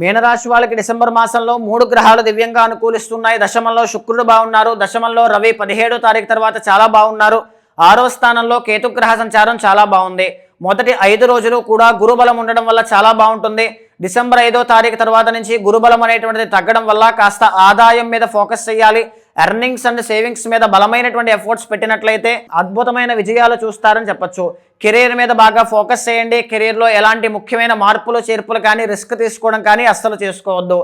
మీనరాశి వాళ్ళకి డిసెంబర్ మాసంలో మూడు గ్రహాలు దివ్యంగా అనుకూలిస్తున్నాయి. దశమంలో శుక్రుడు బాగున్నారు. దశమంలో రవి పదిహేడో తారీఖు తర్వాత చాలా బాగున్నారు. ఆరో స్థానంలో కేతుగ్రహ సంచారం చాలా బాగుంది. మొదటి ఐదు రోజులు కూడా గురుబలం ఉండడం వల్ల చాలా బాగుంటుంది. డిసెంబర్ ఐదో తారీఖు తర్వాత నుంచి గురుబలం అనేటువంటిది తగ్గడం వల్ల కాస్త ఆదాయం మీద ఫోకస్ చేయాలి. ఎర్నింగ్స్ అండ్ సేవింగ్స్ మీద బలమైనటువంటి ఎఫర్ట్స్ పెట్టినట్లయితే అద్భుతమైన విజయాలు చూస్తారని చెప్పొచ్చు. కెరీర్ మీద బాగా ఫోకస్ చేయండి. కెరీర్లో ఎలాంటి ముఖ్యమైన మార్పులు చేర్పులు కానీ రిస్క్ తీసుకోవడం కానీ అస్సలు చేసుకోవద్దు.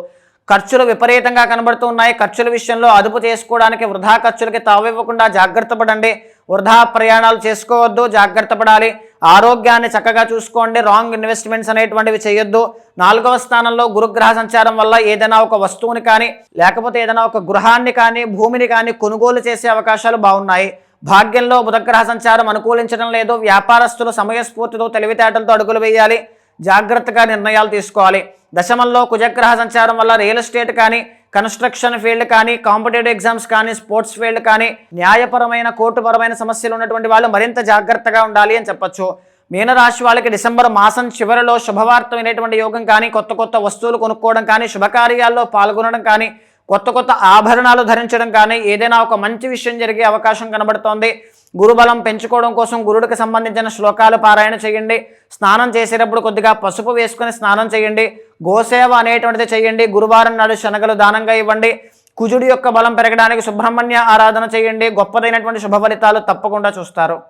ఖర్చులు విపరీతంగా కనబడుతున్నాయి ఖర్చుల విషయంలో అదుపు చేసుకోవడానికి వృధా ఖర్చులకి తావివ్వకుండా జాగ్రత్త పడండి. వృధా ప్రయాణాలు చేసుకోవద్దు. జాగ్రత్త పడాలి. ఆరోగ్యాన్ని చక్కగా చూసుకోండి రాంగ్ ఇన్వెస్ట్మెంట్స్ అనేటువంటివి చేయొద్దు. నాలుగవ స్థానంలో గురుగ్రహ సంచారం వల్ల ఏదైనా ఒక వస్తువుని కానీ లేకపోతే ఏదైనా ఒక గృహాన్ని కానీ భూమిని కానీ కొనుగోలు చేసే అవకాశాలు బాగున్నాయి. భాగ్యంలో బుధగ్రహ సంచారం అనుకూలించడం లేదు. వ్యాపారస్తులు సమయస్ఫూర్తితో తెలివితేటలతో అడుగులు వేయాలి. జాగ్రత్తగా నిర్ణయాలు తీసుకోవాలి. దశమంలో కుజగ్రహ సంచారం వల్ల రియల్ ఎస్టేట్ కానీ కన్స్ట్రక్షన్ ఫీల్డ్ కానీ కాంపిటేటివ్ ఎగ్జామ్స్ కానీ స్పోర్ట్స్ ఫీల్డ్ కానీ న్యాయపరమైన కోర్టుపరమైన సమస్యలు ఉన్నటువంటి వాళ్ళు మరింత జాగ్రత్తగా ఉండాలి అని చెప్పొచ్చు. మీనరాశి వాళ్ళకి డిసెంబర్ మాసం చివరిలో శుభవార్తమైనటువంటి యోగం కానీ కొత్త కొత్త వస్తువులు కొనుక్కోవడం కానీ శుభకార్యాల్లో పాల్గొనడం కానీ కొత్త కొత్త ఆభరణాలు ధరించడం కానీ ఏదైనా ఒక మంచి విషయం జరిగే అవకాశం కనబడుతోంది. గురుబలం పెంచుకోవడం కోసం గురుడికి సంబంధించిన శ్లోకాలు పారాయణ చేయండి. స్నానం చేసేటప్పుడు కొద్దిగా పసుపు వేసుకొని స్నానం చేయండి. గోసేవ అనేటువంటిది చేయండి. గురువారం నాడు శనగలు దానంగా ఇవ్వండి. కుజుడి యొక్క బలం పెరగడానికి సుబ్రహ్మణ్య ఆరాధన చేయండి. గొప్పదైనటువంటి శుభ ఫలితాలు తప్పకుండా చూస్తారు.